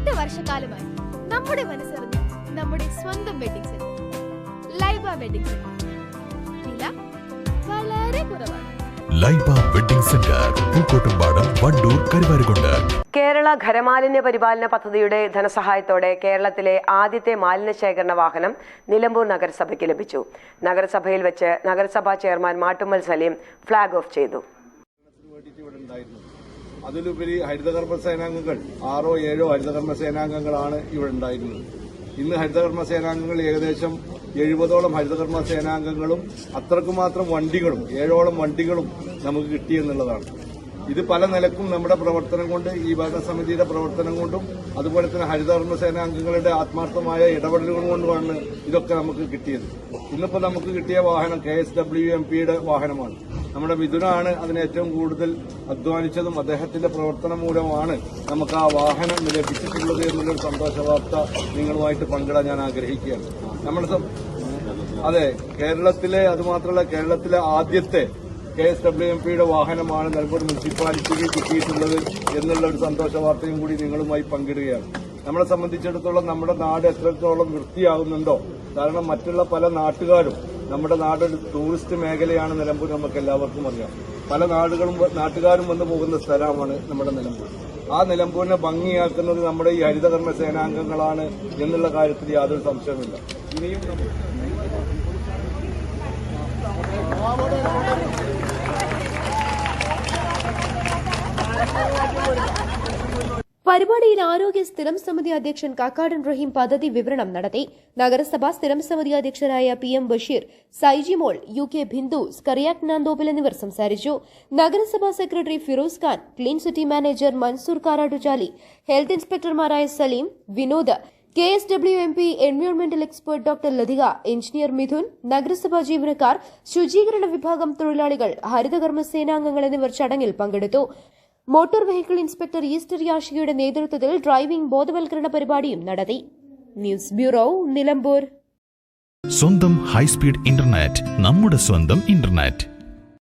എട്ട് വർഷക്കാലമായി നമ്മുടെ മനസ്സറിഞ്ഞ് നമ്മുടെ സ്വന്തം wedding center Laiba wedding center വില വളരെ കുറവാണ്. ലൈബ സെന്റർ പൂക്കോട്ടുംപാടം വണ്ടൂർ കരുവാരുകൊണ്ട്. കേരള ഖരമാലിന്യ പരിപാലന പദ്ധതിയുടെ ധനസഹായത്തോടെ കേരളത്തിലെ ആദ്യത്തെ മാലിന്യ ശേഖരണ വാഹനം നിലമ്പൂർ നഗരസഭയ്ക്ക് ലഭിച്ചു. നഗരസഭയിൽ വെച്ച് നഗരസഭാ chairman Mattummal Saleem flag off ചെയ്തു. ഇവിടെ ഉണ്ടായിരുന്നു. അതിലുപരി ഹരിതകർമ്മ സേനാംഗങ്ങൾ ആറോ ഏഴോ ഹരിതകർമ്മ സേനാംഗങ്ങളാണ് ഇവിടെ ഉണ്ടായിരുന്നത്. ഇന്ന് ഹരിതകർമ്മ സേനാംഗങ്ങൾ ഏകദേശം എഴുപതോളം ഹരിതകർമ്മ സേനാംഗങ്ങളും അത്രക്കുമാത്രം വണ്ടികളും ഏഴോളം വണ്ടികളും നമുക്ക് കിട്ടിയെന്നുള്ളതാണ്. ഇത് പല നിലക്കും നമ്മുടെ പ്രവർത്തനം കൊണ്ട് ഈ ഭരണസമിതിയുടെ പ്രവർത്തനം കൊണ്ടും അതുപോലെ തന്നെ ഹരിതകർമ്മ സേനാംഗങ്ങളുടെ ആത്മാർത്ഥമായ ഇടപെടലുകൾ കൊണ്ടുമാണ് ഇതൊക്കെ നമുക്ക് കിട്ടിയത്. ഇന്നിപ്പോൾ നമുക്ക് കിട്ടിയ വാഹനം കെ എസ് ഡബ്ല്യു എം പിയുടെ വാഹനമാണ്. നമ്മുടെ മിഥുനാണ് അതിന് ഏറ്റവും കൂടുതൽ അധ്വാനിച്ചതും അദ്ദേഹത്തിന്റെ പ്രവർത്തനം മൂലമാണ് നമുക്ക് ആ വാഹനം ലഭിച്ചിട്ടുള്ളത് എന്നുള്ളൊരു സന്തോഷ വാർത്ത നിങ്ങളുമായിട്ട് പങ്കിടാൻ ഞാൻ ആഗ്രഹിക്കുകയാണ്. നമ്മുടെ അതെ കേരളത്തിലെ അതുമാത്രമല്ല കേരളത്തിലെ ആദ്യത്തെ കെ എസ് ഡബ്ല്യു എം പിയുടെ വാഹനമാണ് നിലമ്പൂർ മുനിസിപ്പാലിറ്റിക്ക് കിട്ടിയിട്ടുള്ളത് എന്നുള്ള ഒരു സന്തോഷ വാർത്തയും കൂടി നിങ്ങളുമായി പങ്കിടുകയാണ്. നമ്മളെ സംബന്ധിച്ചിടത്തോളം നമ്മുടെ നാട് എത്രത്തോളം വൃത്തിയാകുന്നുണ്ടോ കാരണം മറ്റുള്ള പല നാട്ടുകാരും നമ്മുടെ നാട് ഒരു ടൂറിസ്റ്റ് മേഖലയാണ് നിലമ്പൂർ നമുക്ക് എല്ലാവർക്കും അറിയാം. പല നാടുകളും നാട്ടുകാരും വന്നു പോകുന്ന സ്ഥലമാണ് നമ്മുടെ നിലമ്പൂർ. ആ നിലമ്പൂരിനെ ഭംഗിയാക്കുന്നത് നമ്മുടെ ഈ ഹരിതകർമ്മ സേനാംഗങ്ങളാണ് എന്നുള്ള കാര്യത്തിൽ യാതൊരു സംശയമില്ല ഇനിയും പരിപാടിയിൽ ആരോഗ്യ സ്ഥിരം സമിതി അധ്യക്ഷൻ കാക്കാടൻ റഹീം പദ്ധതി വിവരണം നടത്തി. നഗരസഭാ സ്ഥിരം സമിതി അധ്യക്ഷരായ P M Basheer Saijimol U K Bindu സ്കറിയാക് നാന്തോപ്പിൽ എന്നിവർ സംസാരിച്ചു. നഗരസഭാ secretary Firoz Khan clean city manager Mansoor Karattuchali health ഇൻസ്പെക്ടർമാരായ Saleem Vinod K S W M P എൻവയോൺമെന്റൽ expert doctor Lathika engineer Mithun നഗരസഭാ ജീവനക്കാർ ശുചീകരണ വിഭാഗം തൊഴിലാളികൾ ഹരിതകർമ്മ സേനാംഗങ്ങൾ എന്നിവർ ചടങ്ങിൽ പങ്കെടുത്തു. മോട്ടോർ വെഹിക്കിൾ ഇൻസ്പെക്ടർ ഈസ്റ്റർ യാഷികയുടെ നേതൃത്വത്തിൽ ഡ്രൈവിംഗ് ബോധവൽക്കരണ പരിപാടിയും നടത്തി. News bureau Nilambur. സ്വന്തം ഹൈസ്പീഡ് ഇന്റർനെറ്റ് നമ്മുടെ സ്വന്തം ഇന്റർനെറ്റ്.